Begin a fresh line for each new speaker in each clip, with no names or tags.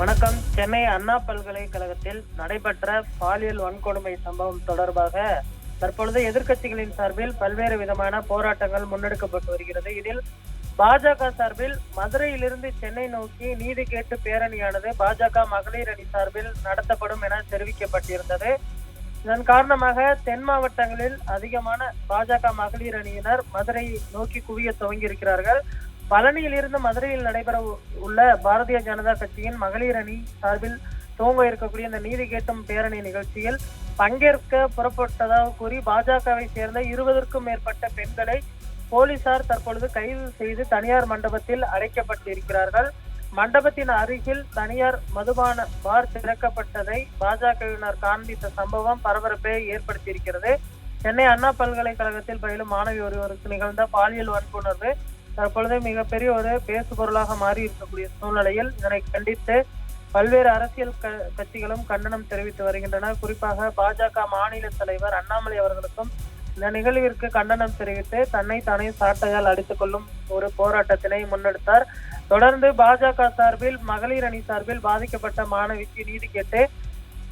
வணக்கம். சென்னை அண்ணா பல்கலைக்கழகத்தில் நடைபெற்ற பாலியல் வன்கொடுமை சம்பவம் தொடர்பாக தற்பொழுது எதிர்க்கட்சிகளின் சார்பில் பல்வேறு விதமான போராட்டங்கள் முன்னெடுக்கப்பட்டு வருகிறது. இதில் பாஜக சார்பில் மதுரையிலிருந்து சென்னை நோக்கி நீதி கேட்டு பேரணியானது பாஜக மகளிர் அணி சார்பில் நடத்தப்படும் என தெரிவிக்கப்பட்டிருந்தது. இதன் காரணமாக தென் மாவட்டங்களில் அதிகமான பாஜக மகளிர் அணியினர் மதுரை நோக்கி குவிய துவங்கியிருக்கிறார்கள். பழனியில் இருந்து மதுரையில் நடைபெற உள்ள பாரதிய ஜனதா கட்சியின் மகளிர் அணி சார்பில் துவங்க இருக்கக்கூடிய இந்த நீதி கேட்டும் பேரணி நிகழ்ச்சியில் பங்கேற்க புறப்பட்டதாக கூறி பாஜகவை சேர்ந்த இருபதற்கும் மேற்பட்ட பெண்களை போலீசார் தற்பொழுது கைது செய்து தனியார் மண்டபத்தில் அடைக்கப்பட்டிருக்கிறார்கள். மண்டபத்தின் அருகில் தனியார் மதுபான பார் திறக்கப்பட்டதை பாஜகவினர் காண்பித்த சம்பவம் பரபரப்பை ஏற்படுத்தியிருக்கிறது. சென்னை அண்ணா பல்கலைக்கழகத்தில் பயிலும் மாணவி ஒருவருக்கு நிகழ்ந்த பாலியல் வன்புணர்வு தற்பொழுது மிகப்பெரிய ஒரு பேசு பொருளாக மாறி இருக்கக்கூடிய சூழ்நிலையில் இதனை கண்டித்து பல்வேறு அரசியல் க- கட்சிகளும் கண்டனம் தெரிவித்து வருகின்றன. குறிப்பாக பாஜக மாநில தலைவர் அண்ணாமலை அவர்களுக்கும் இந்த நிகழ்விற்கு கண்டனம் தெரிவித்து தன்னை தானே சாட்டையால் அடித்துக் கொள்ளும் ஒரு போராட்டத்தினை முன்னெடுத்தார். தொடர்ந்து பாஜக சார்பில் மகளிர் அணி சார்பில் பாதிக்கப்பட்ட மாணவிக்கு நீதி கேட்டு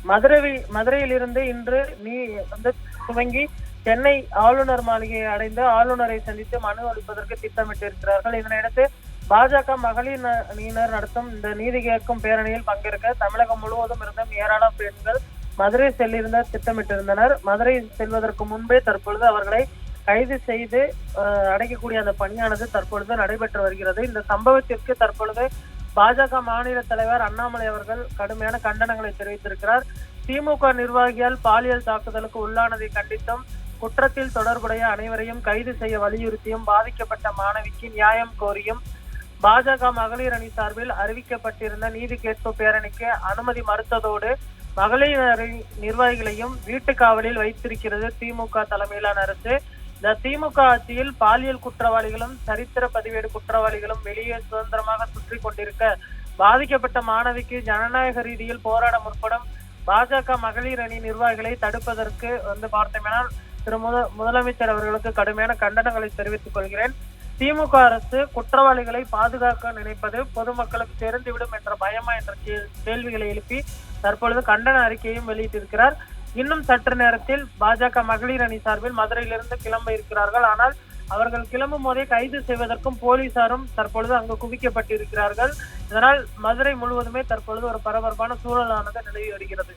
மதுரை மதுரையிலிருந்து இன்று நீ வந்து துவங்கி சென்னை ஆளுநர் மாளிகையை அடைந்து ஆளுநரை சந்தித்து மனு அளிப்பதற்கு திட்டமிட்டிருக்கிறார்கள். இதனையடுத்து பாஜக மகளிர் அணியினர் நடத்தும் இந்த நீதி கேட்கும் பேரணியில் பங்கேற்க தமிழகம் முழுவதும் இருந்தும் ஏராளம் பெண்கள் மதுரை செல்லிருந்த திட்டமிட்டிருந்தனர். மதுரை செல்வதற்கு முன்பே தற்பொழுது அவர்களை கைது செய்து அடைக்கக்கூடிய அந்த பணியானது தற்பொழுது நடைபெற்று வருகிறது. இந்த சம்பவத்திற்கு தற்பொழுது பாஜக மாநில தலைவர் அண்ணாமலை அவர்கள் கடுமையான கண்டனங்களை தெரிவித்திருக்கிறார். திமுக நிர்வாகியால் பாலியல் தாக்குதலுக்கு உள்ளானதை கண்டித்தும் குற்றத்தில் தொடர்புடைய அனைவரையும் கைது செய்ய வலியுறுத்தியும் பாதிக்கப்பட்ட மாணவிக்கு நியாயம் கோரியும் பாஜக மகளிர் அணி சார்பில் அறிவிக்கப்பட்டிருந்த நீதி கேட்பு பேரணிக்கு அனுமதி மறுத்ததோடு மகளிர் அணி நிர்வாகிகளையும் வீட்டு காவலில் வைத்திருக்கிறது திமுக தலைமையிலான அரசு. இந்த திமுக ஆட்சியில் பாலியல் குற்றவாளிகளும் சரித்திர பதிவேடு குற்றவாளிகளும் வெளியே சுதந்திரமாக சுற்றி கொண்டிருக்க பாதிக்கப்பட்ட மாணவிக்கு ஜனநாயக ரீதியில் போராட முற்படும் பாஜக மகளிர் அணி நிர்வாகிகளை தடுப்பதற்கு வந்து பார்த்தோம்னால் திரு முத முதலமைச்சர் அவர்களுக்கு கடுமையான கண்டனங்களை தெரிவித்துக் கொள்கிறேன். திமுக அரசு குற்றவாளிகளை பாதுகாக்க நினைப்பது பொதுமக்களுக்கு தெரிந்துவிடும் என்ற பயமா என்ற கேள்விகளை எழுப்பி தற்பொழுது கண்டன அறிக்கையும் வெளியிட்டிருக்கிறார். இன்னும் சற்று நேரத்தில் பாஜக மகளிர் அணி சார்பில் மதுரையிலிருந்து கிளம்ப இருக்கிறார்கள். ஆனால் அவர்கள் கிளம்பும் போதே கைது செய்வதற்கும் போலீசாரும் தற்பொழுது அங்கு குவிக்கப்பட்டிருக்கிறார்கள். இதனால் மதுரை முழுவதுமே தற்பொழுது ஒரு பரபரப்பான சூழலானது நிலவி வருகிறது.